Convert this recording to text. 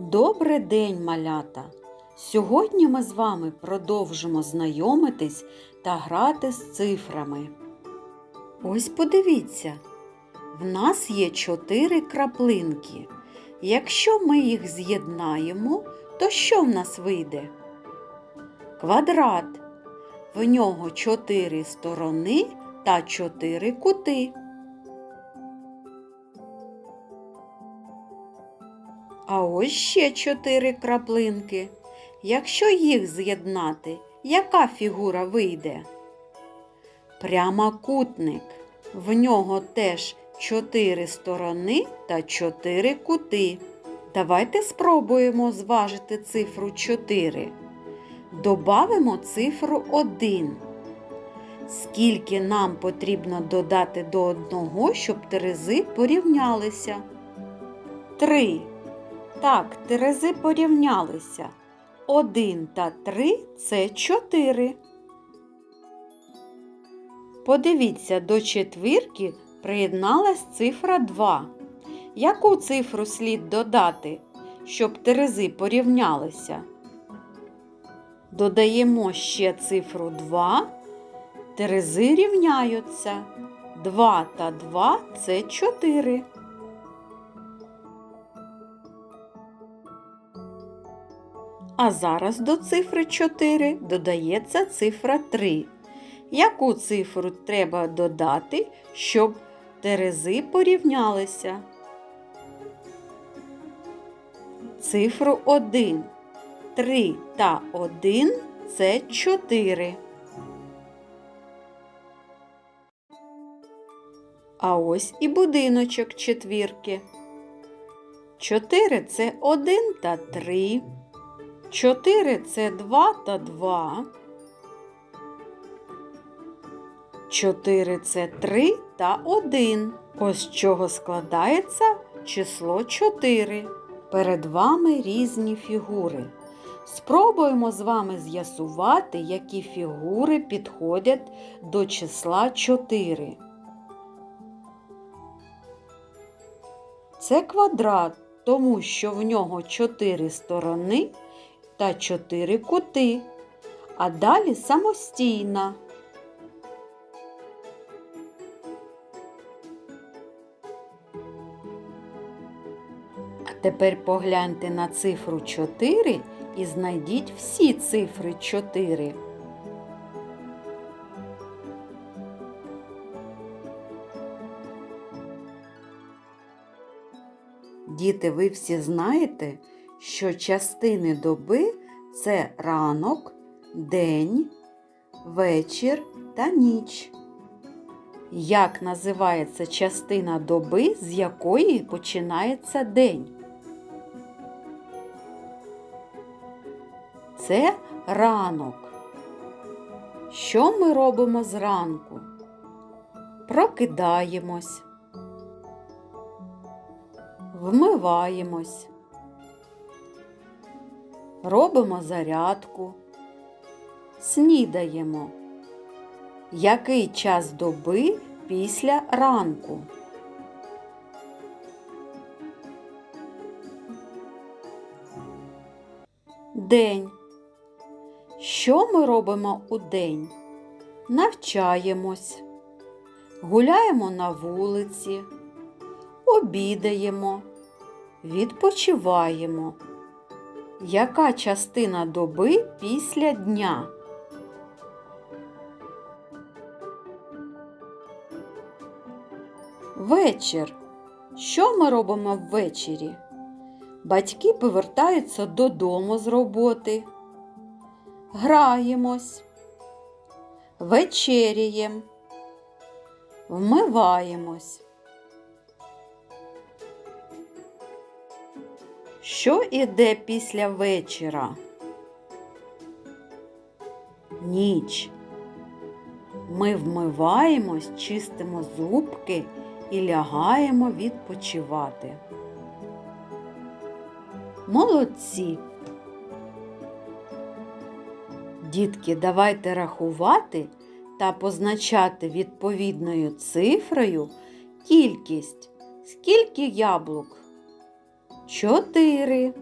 Добрий день, малята! Сьогодні ми з вами продовжимо знайомитись та грати з цифрами. Ось подивіться, в нас є чотири краплинки. Якщо ми їх з'єднаємо, то що в нас вийде? Квадрат. В нього чотири сторони та чотири кути. А ось ще чотири краплинки. Якщо їх з'єднати, яка фігура вийде? Прямокутник. В нього теж чотири сторони та чотири кути. Давайте спробуємо зважити цифру 4. Добавимо цифру 1. Скільки нам потрібно додати до одного, щоб терези порівнялися? 3. Так, терези порівнялися. 1 та 3 це 4. Подивіться, до четвірки приєдналась цифра 2. Яку цифру слід додати, щоб терези порівнялися? Додаємо ще цифру 2. Терези рівняються. 2 та 2 це 4. А зараз до цифри 4 додається цифра 3. Яку цифру треба додати, щоб терези порівнялися? Цифру 1. 3 та 1 це 4. А ось і будиночок четвірки. 4 це 1 та 3. 4 це 2 та 2. 4 це 3 та 1. Ось з чого складається число 4. Перед вами різні фігури. Спробуємо з вами з'ясувати, які фігури підходять до числа 4. Це квадрат, тому що в нього 4 сторони та 4 кути, а далі самостійна. А тепер погляньте на цифру 4 і знайдіть всі цифри 4. Діти, ви всі знаєте, що частини доби це ранок, день, вечір та ніч. Як називається частина доби, з якої починається день? Це ранок. Що ми робимо зранку? Прокидаємось, вмиваємось, робимо зарядку, снідаємо. Який час доби після ранку? День. Що ми робимо у день? Навчаємось, гуляємо на вулиці, обідаємо, відпочиваємо. Яка частина доби після дня? Вечір. Що ми робимо ввечері? Батьки повертаються додому з роботи. Граємось, вечеряєм, вмиваємось. Що іде після вечора? Ніч. Ми вмиваємось, чистимо зубки і лягаємо відпочивати. Молодці! Дітки, давайте рахувати та позначати відповідною цифрою кількість. Скільки яблук? Чотири.